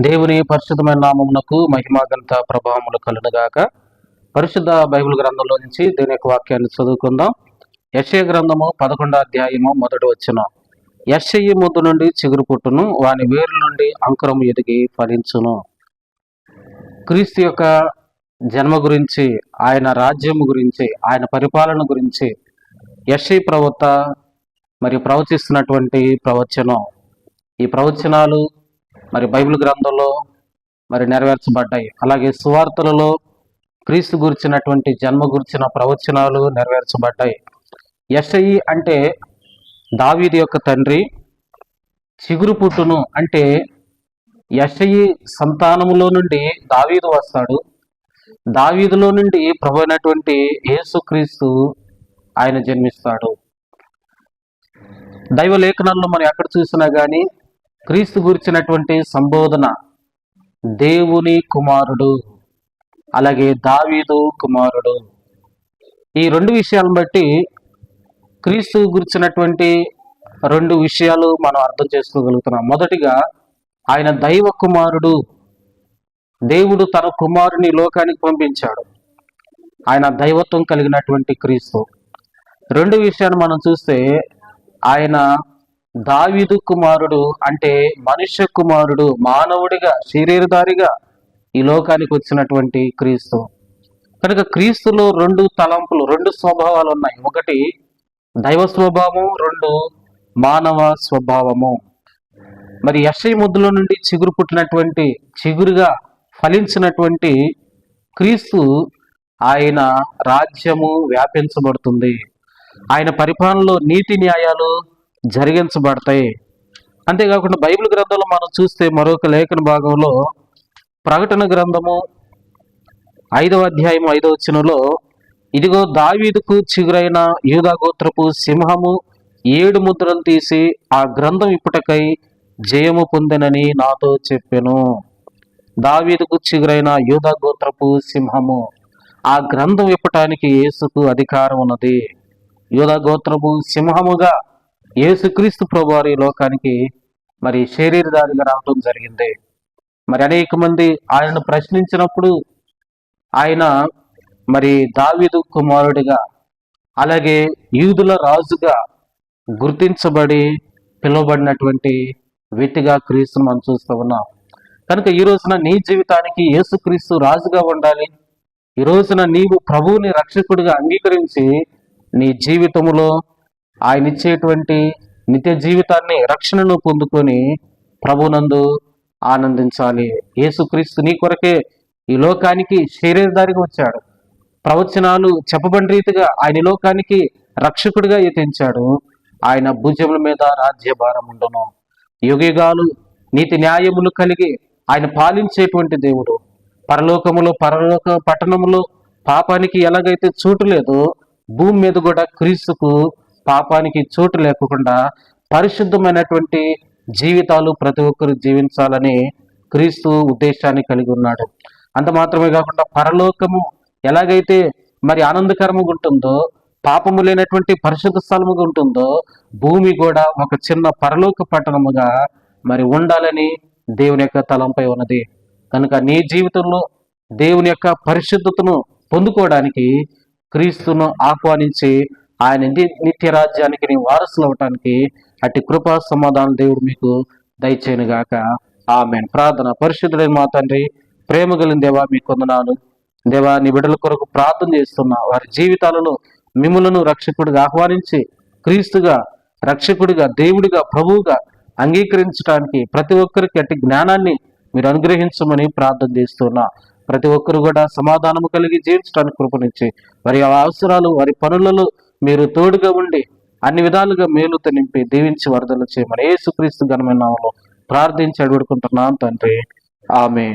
దేవుని పరిశుద్ధమైన నామమునకు మహిమాగంత ప్రభావములు కలుగుగాక పరిశుద్ధ బైబిల్ గ్రంథంలో నుంచి దీని యొక్క వాక్యాన్ని చదువుకుందాం. యశయ గ్రంథము పదకొండో అధ్యాయము మొదటి వచ్చిన యశయ్య ముద్దు నుండి చిగురు పుట్టును వాని వేరు నుండి అంకురము ఎదిగి ఫలించును. క్రీస్తు యొక్క జన్మ గురించి ఆయన రాజ్యం గురించి ఆయన పరిపాలన గురించి యశై ప్రవక్త మరి ప్రవచిస్తున్నటువంటి ప్రవచనం. ఈ ప్రవచనాలు మరి బైబిల్ గ్రంథంలో మరి నెరవేర్చబడ్డాయి. అలాగే సువార్తలలో క్రీస్తు గురించినటువంటి జన్మ గురించిన ప్రవచనాలు నెరవేర్చబడ్డాయి. ఎస్ఐ అంటే దావీది యొక్క తండ్రి చిగురు పుట్టును అంటే యశయి సంతానములో నుండి దావీదు వస్తాడు. దావీదులో నుండి ప్రభు అయినటువంటి యేసుక్రీస్తు ఆయన జన్మిస్తాడు. దైవ లేఖనాల్లో మనం ఎక్కడ చూసినా కానీ క్రీస్తు గురించినటువంటి సంబోధన దేవుని కుమారుడు అలాగే దావీదు కుమారుడు. ఈ రెండు విషయాలను బట్టి క్రీస్తు గురించినటువంటి రెండు విషయాలు మనం అర్థం చేసుకోగలుగుతున్నాం. మొదటిగా ఆయన దైవ కుమారుడు. దేవుడు తన కుమారుని లోకానికి పంపించాడు. ఆయన దైవత్వం కలిగినటువంటి క్రీస్తు. రెండు విషయాన్ని మనం చూస్తే ఆయన దావిదు కుమారుడు అంటే మనుష్య కుమారుడు మానవుడిగా శరీరధారిగా ఈ లోకానికి వచ్చినటువంటి క్రీస్తు. కనుక క్రీస్తులో రెండు తలంపులు రెండు స్వభావాలు ఉన్నాయి. ఒకటి దైవ స్వభావం రెండు మానవ స్వభావము. మరి యశయ ముద్దులో నుండి చిగురు పుట్టినటువంటి చిగురుగా ఫలించినటువంటి క్రీస్తు ఆయన రాజ్యము వ్యాపించబడుతుంది. ఆయన పరిపాలనలో నీతి న్యాయాలు జరిగించబడతాయి. అంతేకాకుండా బైబిల్ గ్రంథంలో మనం చూస్తే మరొక లేఖన భాగంలో ప్రకటన గ్రంథము ఐదవ అధ్యాయం ఐదవ వచనంలో ఇదిగో దావీదుకు చిగురైన యూదా గోత్రపు సింహము ఏడు ముద్రలు తీసి ఆ గ్రంథం ఇప్పటికై జయము పొందినని నాతో చెప్పాను. దావీదుకు చిగురైన యూదా గోత్రపు సింహము ఆ గ్రంథం ఇప్పటానికి యేసుకు అధికారం ఉన్నది యూదా గోత్రపు సింహముగా యేసుక్రీస్తు ప్రభువారి లోకానికి మరి శరీరధారిగా రావటం జరిగింది. మరి అనేక మంది ఆయనను ప్రశ్నించినప్పుడు ఆయన మరి దావిదు కుమారుడిగా అలాగే యూదుల రాజుగా గుర్తించబడి పిలువబడినటువంటి వ్యక్తిగా క్రీస్తును మనం చూస్తూ ఉన్నాం. కనుక ఈ రోజున నీ జీవితానికి యేసుక్రీస్తు రాజుగా ఉండాలి. ఈ రోజున నీవు ప్రభువుని రక్షకుడిగా అంగీకరించి నీ జీవితంలో ఆయన ఇచ్చేటువంటి నిత్య జీవితాన్ని రక్షణను పొందుకొని ప్రభునందు ఆనందించాలి. యేసుక్రీస్తు నీ కొరకే ఈ లోకానికి శరీరధారిగా వచ్చాడు. ప్రవచనాలు చెప్పబడిన రీతిగా ఆయన లోకానికి రక్షకుడిగా యతించాడు. ఆయన భుజముల మీద రాజ్యభారం ఉండను. యుగయుగాలు నీతి న్యాయములు కలిగి ఆయన పాలించేటువంటి దేవుడు. పరలోకములో పరలోక పట్టణములో పాపానికి ఎలాగైతే చోటు లేదో భూమి మీద కూడా క్రీస్తుకు పాపానికి చోటు లేకుండా పరిశుద్ధమైనటువంటి జీవితాలు ప్రతి ఒక్కరు జీవించాలని క్రీస్తు ఉద్దేశాన్ని కలిగి ఉన్నాడు. అంత మాత్రమే కాకుండా పరలోకము ఎలాగైతే మరి ఆనందకరముగా ఉంటుందో పాపము లేనటువంటి పరిశుద్ధ స్థలముగా ఉంటుందో భూమి కూడా ఒక చిన్న పరలోక పట్టణముగా మరి ఉండాలని దేవుని యొక్క తలంపై ఉన్నది. కనుక నీ జీవితంలో దేవుని యొక్క పరిశుద్ధతను పొందుకోవడానికి క్రీస్తును ఆహ్వానించి ఆయన నిత్య రాజ్యానికి నీ వారసులు అవటానికి అట్టి కృపా సమాధానం దేవుడు మీకు దయచేయను గాక ఆమె ప్రార్థన. పరిశుద్ధుడైన మా తండ్రి ప్రేమ కలిగిన దేవా మీకు వందనాలు దేవా నీ బిడ్డల కొరకు ప్రార్థన చేస్తున్నా. వారి జీవితాలలో మిమ్మలను రక్షకుడిగా ఆహ్వానించి క్రీస్తుగా రక్షకుడిగా దేవుడిగా ప్రభువుగా అంగీకరించడానికి ప్రతి ఒక్కరికి అట్టి జ్ఞానాన్ని మీరు అనుగ్రహించమని ప్రార్థన చేస్తున్నా. ప్రతి ఒక్కరు కూడా సమాధానము కలిగి జీవించడానికి కృపనిచ్చి వారి అవసరాలు వారి పనులలో మీరు తోడుగా ఉండి అన్ని విధాలుగా మేలుతో నింపి దీవించి వరదలు చేయమని ఏసుక్రీస్తు ఘనమైన ప్రార్థించి అడుగుకుంటున్నాను తండ్రి. ఆమె